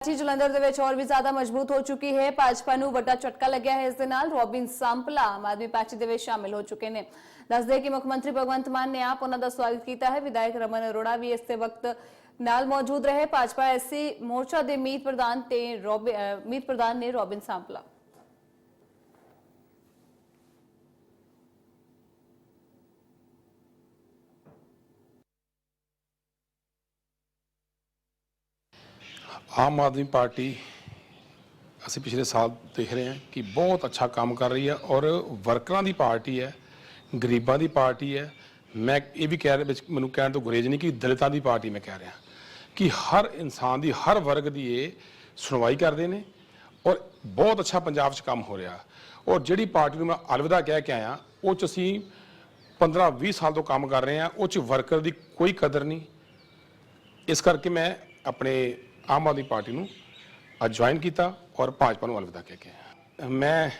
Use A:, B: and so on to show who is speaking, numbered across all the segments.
A: Party Jalandhar ਦੇ ਵਿੱਚ ਹੋਰ ਵੀ ਜ਼ਿਆਦਾ ਮਜ਼ਬੂਤ ਹੋ ਚੁੱਕੀ ਹੈ। ਭਾਜਪਾ ਨੂੰ ਵੱਡਾ ਝਟਕਾ ਲੱਗਿਆ ਹੈ। ਇਸ ਦੇ ਨਾਲ ਰੋਬਿਨ ਸੰਪਲਾ ਆਮ ਆਦਮੀ ਪਾਰਟੀ ਦੇ ਵਿੱਚ ਸ਼ਾਮਿਲ ਹੋ ਚੁੱਕੇ ਨੇ। ਦੱਸਦੇ ਕਿ ਮੁੱਖ ਮੰਤਰੀ ਭਗਵੰਤ ਮਾਨ ਨੇ ਆਪ ਉਹਨਾਂ ਦਾ ਸਵਾਗਤ ਕੀਤਾ ਹੈ। ਵਿਧਾਇਕ ਰਮਨ ਅਰੋੜਾ ਵੀ ਇਸ ਤੇ ਵਕਤ ਨਾਲ ਮੌਜੂਦ ਰਹੇ। ਭਾਜਪਾ ਐਸਸੀ ਮੋਰਚਾ ਦੇ ਮੀਤ ਪ੍ਰਧਾਨ ਤੇ ਰੋਬਿ- ਮੀਤ ਪ੍ਰਧਾਨ ਨੇ ਰੋਬਿਨ ਸੰਪਲਾ।
B: ਆਮ ਆਦਮੀ ਪਾਰਟੀ ਅਸੀਂ ਪਿਛਲੇ ਸਾਲ ਦੇਖ ਰਹੇ ਹਾਂ ਕਿ ਬਹੁਤ ਅੱਛਾ ਕੰਮ ਕਰ ਰਹੀ ਹੈ ਔਰ ਵਰਕਰਾਂ ਦੀ ਪਾਰਟੀ ਹੈ, ਗਰੀਬਾਂ ਦੀ ਪਾਰਟੀ ਹੈ। ਮੈਂ ਇਹ ਵੀ ਕਹਿ ਰਿਹਾ ਵਿੱਚ ਮੈਨੂੰ ਕਹਿਣ ਤੋਂ ਗੁਰੇਜ ਨਹੀਂ ਕਿ ਦਲਿਤਾਂ ਦੀ ਪਾਰਟੀ ਮੈਂ ਕਹਿ ਰਿਹਾ। ਕਿ ਹਰ ਇਨਸਾਨ ਦੀ, ਹਰ ਵਰਗ ਦੀ ਇਹ ਸੁਣਵਾਈ ਕਰਦੇ ਨੇ ਔਰ ਬਹੁਤ ਅੱਛਾ ਪੰਜਾਬ 'ਚ ਕੰਮ ਹੋ ਰਿਹਾ। ਔਰ ਜਿਹੜੀ ਪਾਰਟੀ ਨੂੰ ਮੈਂ ਅਲਵਿਦਾ ਕਹਿ ਕੇ ਆਇਆ, ਉਹ 'ਚ ਅਸੀਂ 15-20 ਸਾਲ ਤੋਂ ਕੰਮ ਕਰ ਰਹੇ ਹਾਂ, ਉਹ 'ਚ ਵਰਕਰ ਦੀ ਕੋਈ ਕਦਰ ਨਹੀਂ। ਇਸ ਕਰਕੇ ਮੈਂ ਆਪਣੇ ਆਮ ਆਦਮੀ ਪਾਰਟੀ ਨੂੰ ਅੱਜ ਜੁਆਇਨ ਕੀਤਾ ਔਰ ਭਾਜਪਾ ਨੂੰ ਅਲਵਿਦਾ ਕਹਿ ਕੇ ਆਇਆ। ਮੈਂ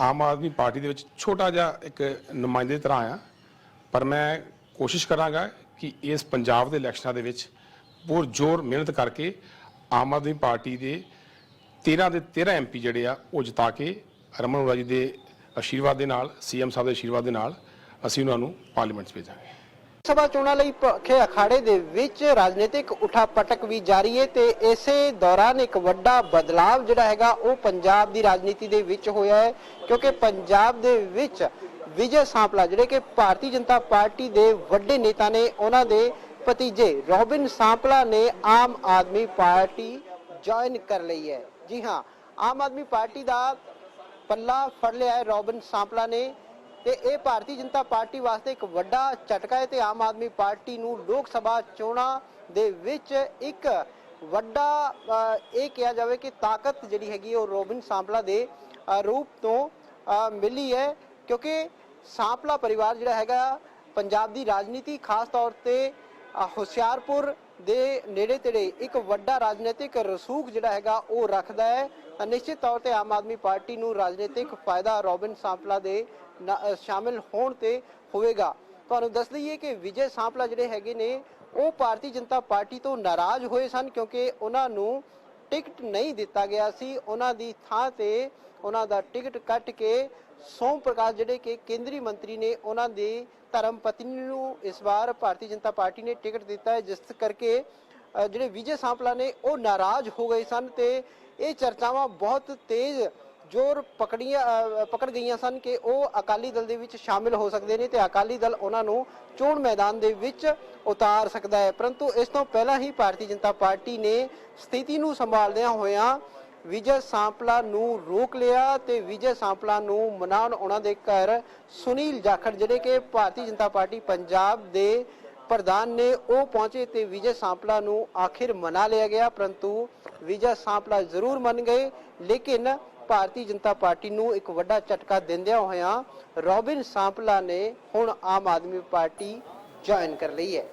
B: ਆਮ ਆਦਮੀ ਪਾਰਟੀ ਦੇ ਵਿੱਚ ਛੋਟਾ ਜਿਹਾ ਇੱਕ ਨੁਮਾਇੰਦੇ ਦੀ ਤਰ੍ਹਾਂ ਆਇਆ, ਪਰ ਮੈਂ ਕੋਸ਼ਿਸ਼ ਕਰਾਂਗਾ ਕਿ ਇਸ ਪੰਜਾਬ ਦੇ ਇਲੈਕਸ਼ਨਾਂ ਦੇ ਵਿੱਚ ਬਹੁਤ ਜ਼ੋਰ ਮਿਹਨਤ ਕਰਕੇ ਆਮ ਆਦਮੀ ਪਾਰਟੀ ਦੇ 13 ਦੇ 13 ਐਮਪੀ ਜਿਹੜੇ ਆ, ਉਹ ਜਿਤਾ ਕੇ ਰਮਨ ਅਰੋੜਾ ਜੀ ਦੇ ਆਸ਼ੀਰਵਾਦ ਦੇ ਨਾਲ ਸੀਐਮ ਸਾਹਿਬ ਦੇ ਆਸ਼ੀਰਵਾਦ ਦੇ ਨਾਲ ਅਸੀਂ ਉਹਨਾਂ ਨੂੰ ਪਾਰਲੀਮੈਂਟ 'ਚ ਭੇਜਾਂਗੇ
C: ਸਭਾ ਚੋਣਾਂ ਲਈ ਭਖੇ ਅਖਾੜੇ ਦੇ ਵਿੱਚ ਰਾਜਨੀਤਿਕ ਉਠਾਪਟਕ ਵੀ ਜਾਰੀ ਹੈ ਤੇ ਇਸੇ ਦੌਰਾਨ ਇੱਕ ਵੱਡਾ ਬਦਲਾਵ ਜਿਹੜਾ ਹੈਗਾ ਉਹ ਪੰਜਾਬ ਦੀ ਰਾਜਨੀਤੀ ਦੇ ਵਿੱਚ ਹੋਇਆ ਹੈ, ਕਿਉਂਕਿ ਪੰਜਾਬ ਦੇ ਵਿੱਚ ਵਿਜੇ ਸਾਂਪਲਾ ਜਿਹੜੇ ਕਿ ਭਾਰਤੀ ਜਨਤਾ ਪਾਰਟੀ ਦੇ ਵੱਡੇ ਨੇਤਾ ਨੇ, ਉਹਨਾਂ ਦੇ ਭਤੀਜੇ ਰੋਬਿਨ ਸਾਂਪਲਾ ਨੇ ਆਮ ਆਦਮੀ ਪਾਰਟੀ ਜੁਆਇਨ ਕਰ ਲਈ ਹੈ। ਜੀ ਹਾਂ, ਆਮ ਆਦਮੀ ਪਾਰਟੀ ਦਾ ਪੱਲਾ ਫੜ ਲਿਆ ਹੈ ਰੋਬਿਨ ਸਾਂਪਲਾ ਨੇ। ਤੇ ਇਹ ਭਾਰਤੀ ਜਨਤਾ ਪਾਰਟੀ ਵਾਸਤੇ ਇੱਕ ਵੱਡਾ ਝਟਕਾ ਹੈ ਤੇ ਆਮ ਆਦਮੀ ਪਾਰਟੀ ਨੂੰ ਲੋਕ ਸਭਾ ਚੋਣਾਂ ਦੇ ਵਿੱਚ ਇੱਕ ਵੱਡਾ ਇਹ ਕਿਹਾ ਜਾਵੇ ਕਿ ਤਾਕਤ ਜਿਹੜੀ ਹੈਗੀ ਉਹ ਰੋਬਿਨ ਸਾਂਪਲਾ ਦੇ ਰੂਪ ਤੋਂ ਮਿਲੀ ਹੈ। ਕਿਉਂਕਿ ਸਾਂਪਲਾ ਪਰਿਵਾਰ ਜਿਹੜਾ ਹੈਗਾ, ਪੰਜਾਬ ਦੀ ਰਾਜਨੀਤੀ ਖਾਸ ਤੌਰ ਤੇ ਹੁਸ਼ਿਆਰਪੁਰ ਦੇ ਨੇੜੇ ਤੇੜੇ ਇੱਕ ਵੱਡਾ ਰਾਜਨੀਤਿਕ ਰਸੂਖ ਜਿਹੜਾ ਹੈਗਾ ਉਹ ਰੱਖਦਾ ਹੈ। ਨਿਸ਼ਚਿਤ ਤੌਰ ਤੇ ਆਮ ਆਦਮੀ ਪਾਰਟੀ ਨੂੰ ਰਾਜਨੀਤਿਕ ਫਾਇਦਾ ਰੋਬਿਨ ਸਾਂਪਲਾ ਦੇ ਸ਼ਾਮਿਲ ਹੋਣ ਤੇ ਹੋਵੇਗਾ। ਤੁਹਾਨੂੰ ਦੱਸ ਦਈਏ ਕਿ ਵਿਜੇ ਸਾਂਪਲਾ ਜਿਹੜੇ ਹੈਗੇ ਨੇ, ਉਹ ਭਾਰਤੀ ਜਨਤਾ ਪਾਰਟੀ ਤੋਂ ਨਾਰਾਜ਼ ਹੋਏ ਸਨ ਕਿਉਂਕਿ ਉਹਨਾਂ ਨੂੰ ਟਿਕਟ ਨਹੀਂ ਦਿੱਤਾ ਗਿਆ ਸੀ। ਉਹਨਾਂ ਦੀ ਥਾਂ ਤੇ ਉਹਨਾਂ ਦਾ ਟਿਕਟ ਕੱਟ ਕੇ ਸੋਮ ਪ੍ਰਕਾਸ਼ ਜਿਹੜੇ ਕਿ ਕੇਂਦਰੀ ਮੰਤਰੀ ਨੇ, ਉਹਨਾਂ ਦੀ ਧਰਮ ਪਤਨੀ ਨੂੰ ਇਸ ਵਾਰ ਭਾਰਤੀ ਜਨਤਾ ਪਾਰਟੀ ਨੇ ਟਿਕਟ ਦਿੱਤਾ ਹੈ, ਜਿਸ ਕਰਕੇ ਜਿਹੜੇ ਵਿਜੇ ਸਾਂਪਲਾ ਨੇ, ਉਹ ਨਾਰਾਜ਼ ਹੋ ਗਏ ਸਨ ਤੇ ਇਹ ਚਰਚਾਵਾਂ ਬਹੁਤ ਤੇਜ਼ ਜ਼ੋਰ ਪਕੜੀਆਂ ਪਕੜ ਗਈਆਂ ਸਨ ਕਿ ਉਹ ਅਕਾਲੀ ਦਲ ਦੇ ਵਿੱਚ ਸ਼ਾਮਿਲ ਹੋ ਸਕਦੇ ਨੇ ਤੇ ਅਕਾਲੀ ਦਲ ਉਹਨਾਂ ਨੂੰ ਚੋਣ ਮੈਦਾਨ ਦੇ ਵਿੱਚ ਉਤਾਰ ਸਕਦਾ ਹੈ। ਪਰੰਤੂ ਇਸ ਤੋਂ ਪਹਿਲਾਂ ਹੀ ਭਾਰਤੀ ਜਨਤਾ ਪਾਰਟੀ ਨੇ ਸਥਿਤੀ ਨੂੰ ਸੰਭਾਲਦਿਆਂ ਹੋਇਆਂ ਵਿਜੇ ਸਾਂਪਲਾ ਨੂੰ ਰੋਕ ਲਿਆ ਤੇ ਵਿਜੇ ਸਾਂਪਲਾ ਨੂੰ ਮਨਾਉਣ ਉਹਨਾਂ ਦੇ ਘਰ ਸੁਨੀਲ ਜਾਖੜ, ਜਿਹੜੇ ਕਿ ਭਾਰਤੀ ਜਨਤਾ ਪਾਰਟੀ ਪੰਜਾਬ ਦੇ ਪ੍ਰਧਾਨ ਨੇ, ਉਹ ਪਹੁੰਚੇ ਤੇ ਵਿਜੇ ਸਾਂਪਲਾ ਨੂੰ ਆਖਿਰ ਮਨਾ ਲਿਆ ਗਿਆ। ਪਰੰਤੂ ਵਿਜੇ ਸਾਂਪਲਾ ਜ਼ਰੂਰ ਮੰਨ ਗਏ, ਲੇਕਿਨ ਭਾਰਤੀ ਜਨਤਾ ਪਾਰਟੀ ਨੂੰ ਇੱਕ ਵੱਡਾ ਝਟਕਾ ਦਿੰਦਿਆਂ ਹੋਇਆਂ ਰੋਬਿਨ ਸਾਂਪਲਾ ਨੇ ਹੁਣ ਆਮ ਆਦਮੀ ਪਾਰਟੀ ਜੁਆਇਨ ਕਰ ਲਈ ਹੈ।